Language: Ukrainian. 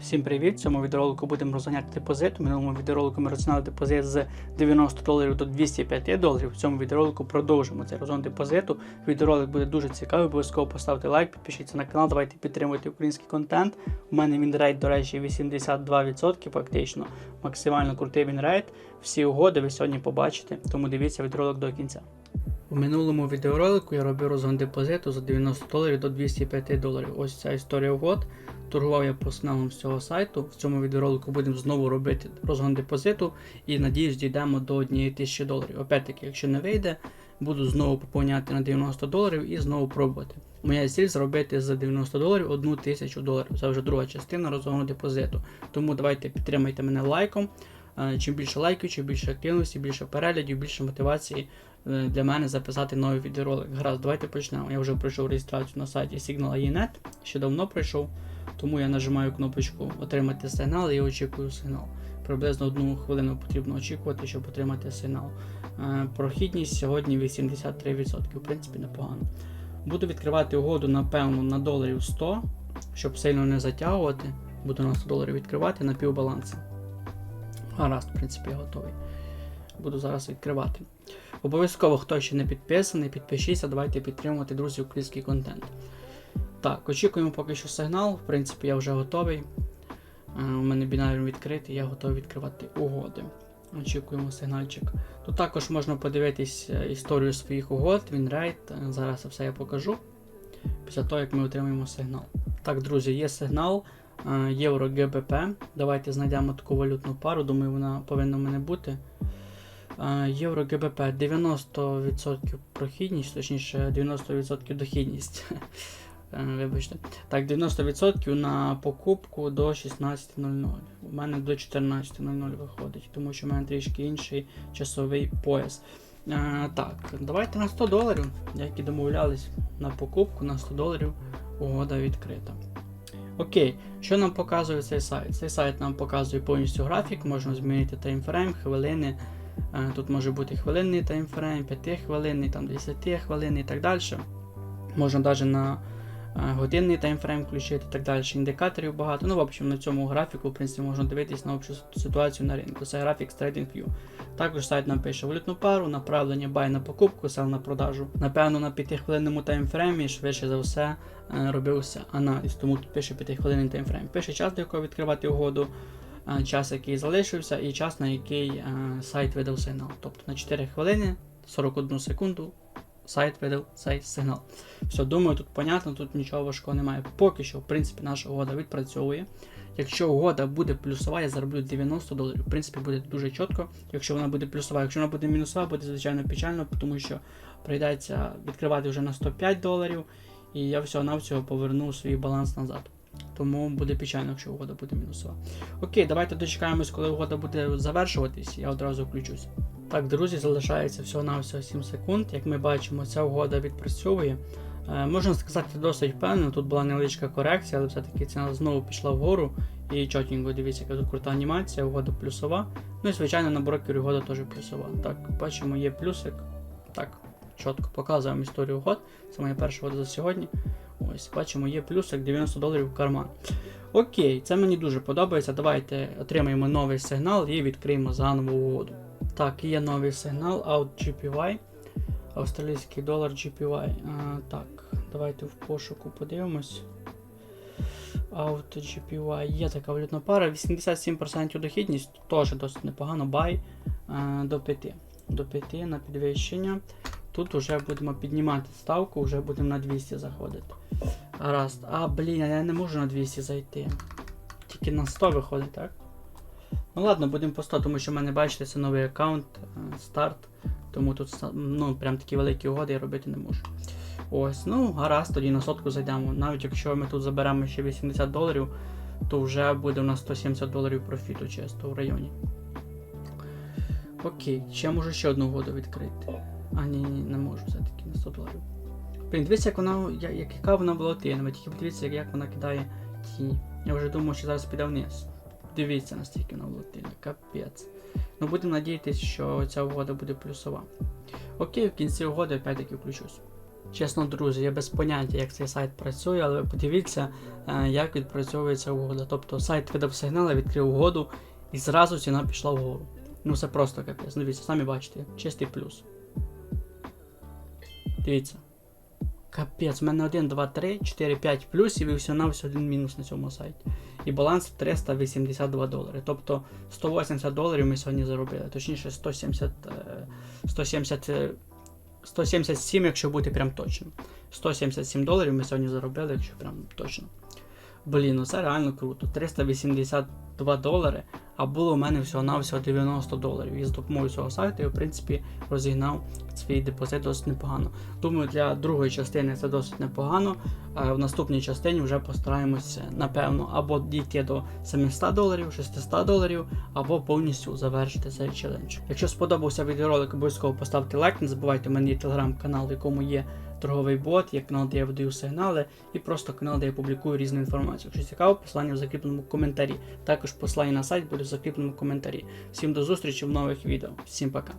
Всім привіт! В цьому відеоролику будемо розганяти депозит. У минулому відеоролику ми розганяли депозит з 90 доларів до 205 доларів. В цьому відеоролику продовжимо цей розгон депозиту. Відеоролик буде дуже цікавий. Обов'язково поставте лайк, підпишіться на канал, давайте підтримуйте український контент. У мене вінрейт, до речі, 82% фактично. Максимально крутий вінрейт. Всі угоди ви сьогодні побачите, тому дивіться відеоролик до кінця. У минулому відеоролику я робив розгон депозиту за 90 доларів до 205 доларів. Ось ця історія угод. Торгував я по сигналам з цього сайту. В цьому відеоролику будемо знову робити розгон депозиту і надіюсь дійдемо до 1000 доларів. Опять-таки, якщо не вийде, буду знову поповняти на 90 доларів і знову пробувати. Моя ціль зробити за 90 доларів 1000 доларів. Це вже друга частина розгону депозиту. Тому давайте підтримайте мене лайком. Е, Чим більше лайків, чим більше активності, більше переглядів, більше мотивації е, для мене записати новий відеоролик. Гаразд, давайте почнемо. Я вже пройшов реєстрацію на сайті Signal.inet, ще давно пройшов, тому я нажимаю кнопочку Отримати сигнал і очікую сигнал. Приблизно одну хвилину потрібно очікувати, щоб отримати сигнал. Е, Прохідність сьогодні 83%, в принципі, непогано. Буду відкривати угоду, напевно, на доларів 100, щоб сильно не затягувати. Буду на 100 доларів відкривати на півбаланси. Гаразд, в принципі, я готовий. Буду зараз відкривати. Обов'язково, хто ще не підписаний, підпишіться, давайте підтримувати, друзі, український контент. Так, очікуємо поки що сигнал. В принципі, я вже готовий. Е, У мене бінарний відкритий, я готовий відкривати угоди. Очікуємо сигнальчик. Тут також можна подивитись е, історію своїх угод, вінрейт. Е, Зараз все я покажу. Після того, як ми отримаємо сигнал. Так, друзі, є сигнал євро ГБП. Давайте знайдемо таку валютну пару, думаю, вона повинна в мене бути. Е, Євро ГБП 90% прохідність, точніше 90% дохідність. Е, Вибачте. Так, 90% на покупку до 16.00. У мене до 14.00 виходить, тому що в мене трішки інший часовий пояс. Е, так, давайте на 100 доларів, як і домовлялись, на покупку на 100 доларів угода відкрита. Окей, що нам показує цей сайт? Цей сайт нам показує повністю графік, можна змінити таймфрейм, хвилини. Е, Тут може бути хвилинний таймфрейм, 5 хвилинний, там 10 хвилин і так далі. Можна навіть на годинний таймфрейм включити і так далі. Індикаторів багато. Ну, в общем, на цьому графіку, в принципі, можна дивитись на общу ситуацію на ринку. Це графік з TradingView. Також сайт нам пише валютну пару, направлення buy на покупку, sell на продажу. Напевно, на 5-хвилинному таймфреймі швидше за все е, робився аналіз, тому тут пише 5-хвилинний таймфрейм. Пише час, до якого відкривати угоду, е, час, який залишився, і час, на який е, сайт видав сигнал. Тобто на 4 хвилини 41 секунду сайт видав цей сигнал. Все, думаю, тут понятно, тут нічого важкого немає. Поки що, в принципі, наша угода відпрацьовує. Якщо угода буде плюсова, я зароблю 90 доларів. В принципі, буде дуже чітко. Якщо вона буде плюсова, якщо вона буде мінусова, буде звичайно печально, тому що прийдеться відкривати вже на 105 доларів, і я всього-навсього поверну свій баланс назад. Тому буде печально, якщо угода буде мінусова. Окей, давайте дочекаємось, коли угода буде завершуватись, я одразу включусь. Так, друзі, залишається всього-навсього 7 секунд. Як ми бачимо, ця угода відпрацьовує. Е, можна сказати, досить впевнено. Тут була невеличка корекція, але все-таки ціна знову пішла вгору. І чотенько, дивіться, яка тут крута анімація, угода плюсова. Ну і звичайно на брокері угода теж плюсова. Так, бачимо, є плюсик. Так, чітко показуємо історію угод. Це моя перша угода за сьогодні. Ось, бачимо, є плюсик 90 доларів в карман. Окей, це мені дуже подобається. Давайте отримаємо новий сигнал і відкриємо заново угоду. Так, є новий сигнал Out GPY. Австралійський долар GPY. А, так, давайте в пошуку подивимось. Out GPY. Є така валютна пара. 87% дохідність, теж досить непогано. Buy а, до 5. До 5 на підвищення. Тут вже будемо піднімати ставку, вже будемо на 200 заходити. Гаразд. А, блін, я не можу на 200 зайти. Тільки на 100 виходить, так? Ну ладно, будемо по 100, тому що в мене, бачите, це новий аккаунт, е, старт. Тому тут ну, прям такі великі угоди я робити не можу. Ось, ну, гаразд, тоді на сотку зайдемо. Навіть якщо ми тут заберемо ще 80 доларів, то вже буде у нас 170 доларів профіту чисто в районі. Окей, ще можу ще одну угоду відкрити. А, ні, ні, не можу все-таки на 100 доларів. Блін, дивіться, як вона, як, як- яка вона волатильна, ви тільки подивіться, як, вона кидає тіні. Я вже думав, що зараз піде вниз. Дивіться, наскільки вона волатильна, капець. Ну будемо надіятися, що ця угода буде плюсова. Окей, в кінці угоди опять-таки включусь. Чесно, друзі, я без поняття, як цей сайт працює, але подивіться, е, як відпрацьовується угода. Тобто сайт видав сигнал, відкрив угоду і зразу ціна пішла вгору. Ну це просто капець. Ну, Дивіться, самі бачите, чистий плюс. Дивіться. Капець, в мене 1, 2, 3, 4, 5 плюсів і все на один мінус на цьому сайті. І баланс 382 долари. Тобто 180 доларів ми сьогодні заробили. Точніше 170, е, 170, е, 177, якщо бути прям точним. 177 доларів ми сьогодні заробили, якщо прям точно. Блін, ну це реально круто. 382 долари, а було у мене всього-навсього 90 доларів. І з допомогою цього сайту я, в принципі, розігнав свій депозит досить непогано. Думаю, для другої частини це досить непогано. А в наступній частині вже постараємося, напевно, або дійти до 700 доларів, 600 доларів, або повністю завершити цей челендж. Якщо сподобався відеоролик, обов'язково поставте лайк. Не забувайте, є телеграм-канал, в якому є торговий бот, є канал, де я видаю сигнали, і просто канал, де я публікую різну інформацію. Якщо цікаво, посилання в закріпленому коментарі. Також посилання на сайт буде в закріпленому коментарі. Всім до зустрічі в нових відео. Всім пока.